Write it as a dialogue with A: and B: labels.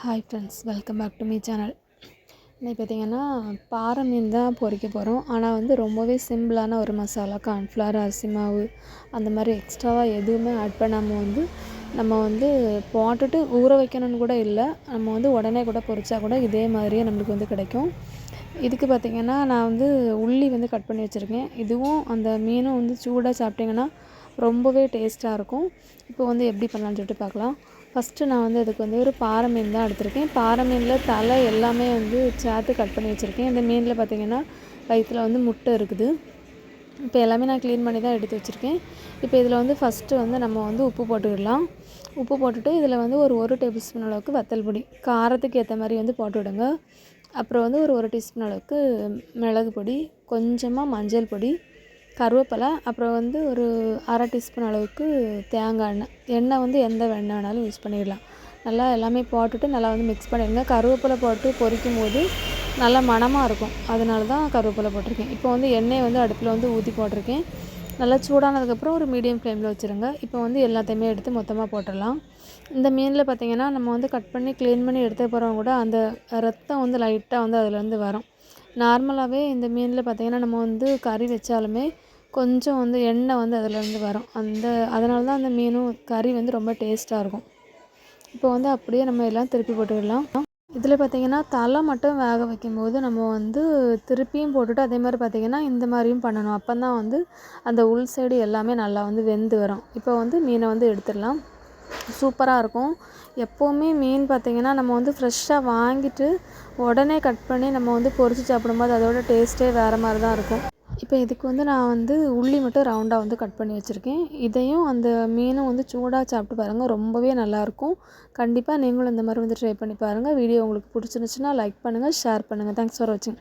A: Hi friends welcome back to me channel இன்னைக்கு பார்த்தீங்கன்னா பாறை மீன் தான் பொறிக்க போகிறோம் ஆனால் வந்து ரொம்பவே சிம்பிளான ஒரு மசாலா கார்ன்ஃப்ளவர் அரிசி மாவு அந்த மாதிரி எக்ஸ்ட்ராவாக எதுவுமே ஆட் பண்ணாமல் வந்து நம்ம வந்து போட்டுட்டு ஊற வைக்கணும்னு கூட இல்லை. நம்ம வந்து உடனே கூட பொறிச்சா கூட இதே மாதிரியே நம்மளுக்கு வந்து கிடைக்கும். இதுக்கு பார்த்திங்கன்னா நான் வந்து உள்ளி வந்து கட் பண்ணி வச்சுருக்கேன். இதுவும் அந்த மீனும் வந்து சூடாக சாப்பிட்டிங்கன்னா ரொம்பவே டேஸ்ட்டாக இருக்கும். இப்போ வந்து எப்படி பண்ணலான்னு சொல்லிட்டு பார்க்கலாம் ஃபஸ்ட்டு நான் வந்து அதுக்கு வந்து ஒரு பாறை மீன் தான் எடுத்திருக்கேன். பாறை மீனில் தலை எல்லாமே வந்து சேர்த்து கட் பண்ணி வச்சுருக்கேன். இந்த மீனில் பார்த்திங்கன்னா வயிற்றில் வந்து முட்டை இருக்குது. இப்போ எல்லாமே நான் க்ளீன் பண்ணி தான் எடுத்து வச்சுருக்கேன். இப்போ இதில் வந்து ஃபஸ்ட்டு வந்து நம்ம வந்து உப்பு போட்டுக்கிடலாம். உப்பு போட்டுட்டு இதில் வந்து ஒரு ஒரு டேபிள் ஸ்பூன் அளவுக்கு வத்தல் பொடி. காரத்துக்கு ஏற்ற மாதிரி வந்து போட்டு விடுங்க. அப்புறம் வந்து ஒரு ஒரு டீஸ்பூன் அளவுக்கு மிளகு பொடி கொஞ்சமாக மஞ்சள் பொடி கருவேப்பிலை அப்புறம் வந்து ஒரு அரை டீஸ்பூன் அளவுக்கு தேங்காய் எண்ணெய். எண்ணெய் வந்து எந்த எண்ணெய் வேணாலும் யூஸ் பண்ணிடலாம். நல்லா எல்லாமே போட்டுட்டு நல்லா வந்து மிக்ஸ் பண்ணிடுங்க. கருவேப்பிலை போட்டு பொரிக்கும் போது நல்லா மணமாக இருக்கும். அதனால தான் கருவேப்பிலை போட்டிருக்கேன். இப்போ வந்து எண்ணெயை வந்து அடுப்பில் வந்து ஊற்றி போட்டிருக்கேன். நல்லா சூடானதுக்கப்புறம் ஒரு மீடியம் ஃப்ளேமில் வச்சுருங்க. இப்போ வந்து எல்லாத்தையுமே எடுத்து மொத்தமாக போட்டுடலாம். இந்த மீனில் பார்த்திங்கன்னா நம்ம வந்து கட் பண்ணி க்ளீன் பண்ணி எடுத்து போகிறவங்க கூட அந்த ரத்தம் வந்து லைட்டாக வந்து அதுலேருந்து வரும். நார்மலாகவே இந்த மீனில் பார்த்திங்கன்னா நம்ம வந்து கறி வச்சாலுமே கொஞ்சம் வந்து எண்ணெய் வந்து அதுலேருந்து வரும். அந்த அதனால தான் அந்த மீனும் கறி வந்து ரொம்ப டேஸ்ட்டாக இருக்கும். இப்போ வந்து அப்படியே நம்ம எல்லாம் திருப்பி போட்டுக்கலாம். இதில் பார்த்திங்கன்னா தலை மட்டும் வேக வைக்கும்போது நம்ம வந்து திருப்பியும் போட்டுட்டு அதே மாதிரி பார்த்திங்கன்னா இந்த மாதிரியும் பண்ணணும். அப்போ தான் வந்து அந்த உள் சைடு எல்லாமே நல்லா வந்து வெந்து வரும். இப்போ வந்து மீனை வந்து எடுத்துடலாம். சூப்பராக இருக்கும் எப்போவுமே மீன் பார்த்திங்கன்னா நம்ம வந்து ஃப்ரெஷ்ஷாக வாங்கிட்டு உடனே கட் பண்ணி நம்ம வந்து பொரித்து சாப்பிடும்போது அதோட டேஸ்ட்டே வேறு மாதிரி தான் இருக்கும் இப்போ இதுக்கு வந்து நான் வந்து உள்ளி மட்டும் ரவுண்டாக வந்து கட் பண்ணி வச்சுருக்கேன். இதையும் அந்த மீனும் வந்து சூடாக சாப்பிட்டு பாருங்கள் ரொம்பவே நல்லாயிருக்கும். கண்டிப்பாக நீங்களும் இந்த மாதிரி வந்து ட்ரை பண்ணி பாருங்கள் வீடியோ உங்களுக்கு பிடிச்சிருந்துச்சுன்னா லைக் பண்ணுங்கள் ஷேர் பண்ணுங்கள் தேங்க்ஸ் ஃபார் வாட்சிங்